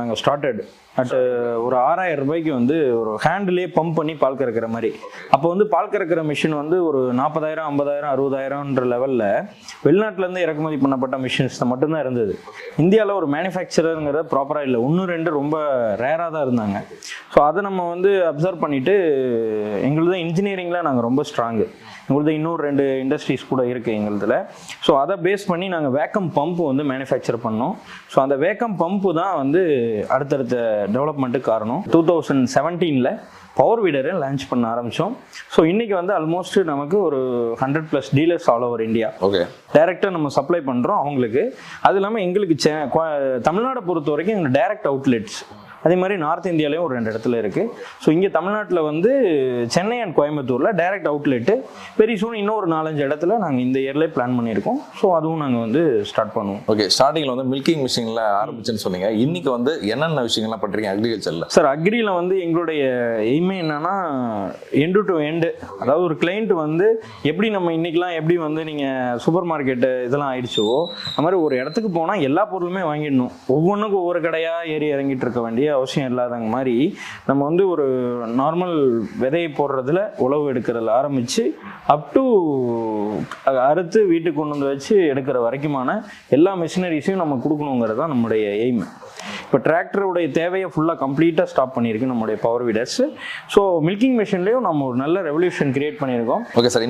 நாங்கள் started at uh, ஒரு ஆறாயிரம் ரூபாய்க்கு வந்து ஒரு ஹேண்ட்லேயே பம்ப் பண்ணி பால் கறக்கிற மாதிரி. அப்போ வந்து பால் கறக்கிற மிஷின் வந்து ஒரு நாற்பதாயிரம் ஐம்பதாயிரம் அறுபதாயிரம்ன்ற லெவலில் வெளிநாட்டிலேருந்து இறக்குமதி பண்ணப்பட்ட மிஷின்ஸ் மட்டும்தான் இருந்தது. இந்தியாவில் ஒரு மேனுஃபேக்சரருங்கிறத ப்ராப்பராக இல்லை. ஒன்று ரெண்டு ரொம்ப ரேராக தான் இருந்தாங்க. ஸோ அதை நம்ம வந்து அப்சர்வ் பண்ணிவிட்டு எங்களுது இன்ஜினியரிங்கில் நாங்கள் ரொம்ப ஸ்ட்ராங்கு எங்களுது இன்னொரு ரெண்டு இண்டஸ்ட்ரீஸ் கூட இருக்குது எங்களுதில். ஸோ அதை பேஸ் பண்ணி நாங்கள் வேக்கம் பம்ப் வந்து மேனுஃபேக்சர் பண்ணோம். ஸோ அந்த வேக்கம் பம்ப்பு தான் வந்து அடுத்தடுத்த டெவலப்மெண்ட்டுக்கு காரணம். டூ தௌசண்ட் செவன்டீனில் பவர் வீடரை லான்ச் பண்ண ஆரம்பித்தோம் ஸோ இன்றைக்கி வந்து ஆல்மோஸ்ட் நமக்கு ஒரு hundred plus dealers all over India okay டைரெக்டாக நம்ம சப்ளை பண்ணுறோம் அவங்களுக்கு. அது இல்லாமல் எங்களுக்கு தமிழ்நாடை பொறுத்த வரைக்கும் எங்களுக்கு டைரக்ட் அவுட்லெட்ஸ் அதே மாதிரி நார்த் இந்தியாலையும் ஒரு ரெண்டு இடத்துல இருக்குது ஸோ இங்கே தமிழ்நாட்டில் வந்து சென்னை அண்ட் கோயம்புத்தூரில் டைரக்ட் அவுட்லெட்டு பெரிய சூன் இன்னும் ஒரு நாலஞ்சு இடத்துல நாங்கள் இந்த இயர்லேயே பிளான் பண்ணியிருக்கோம். ஸோ அதுவும் நாங்கள் வந்து ஸ்டார்ட் பண்ணுவோம். ஓகே ஸ்டார்டிங்ல வந்து மில்கிங் மிஷின்ல ஆரம்பிச்சுன்னு சொன்னீங்க. இன்னைக்கு வந்து என்னென்ன விஷயங்கள்லாம் பண்றீங்க அக்ரிகல்ச்சர்ல சார் அக்ரியில் வந்து எங்களுடைய எய்மே என்னன்னா எண்டு டு எண்டு அதாவது ஒரு கிளைண்ட் வந்து எப்படி நம்ம இன்னைக்கெலாம் எப்படி வந்து நீங்கள் சூப்பர் மார்க்கெட்டு இதெல்லாம் ஆயிடுச்சோ அது மாதிரி ஒரு இடத்துக்கு போனால் எல்லா பொருளுமே வாங்கிடணும். ஒவ்வொன்றுக்கும் ஒவ்வொரு கடையாக ஏறி இறங்கிட்டு இருக்க வேண்டிய அவசியம் இல்லாதங்க மாதிரி நம்ம வந்து ஒரு நார்மல் விதையை போடுறதுல உழவு எடுக்கிறதுல ஆரம்பித்து அப் டு அறுத்து வீட்டுக்கு கொண்டு வந்து வச்சு எடுக்கிற வரைக்குமான எல்லா மிஷினரிஸையும் நம்ம கொடுக்கணுங்கிறது தான் நம்முடைய எய்ம் இப்போ டிராக்டருடைய தேவையை ஃபுல்லாக கம்ப்ளீட்டாக ஸ்டாப் பண்ணியிருக்கு நம்முடைய பவர் வீடர்ஸ் ஸோ மில்கிங் மிஷின்லேயும் நம்ம ஒரு நல்ல ரெவல்யூஷன் கிரியேட் பண்ணியிருக்கோம். Okay sir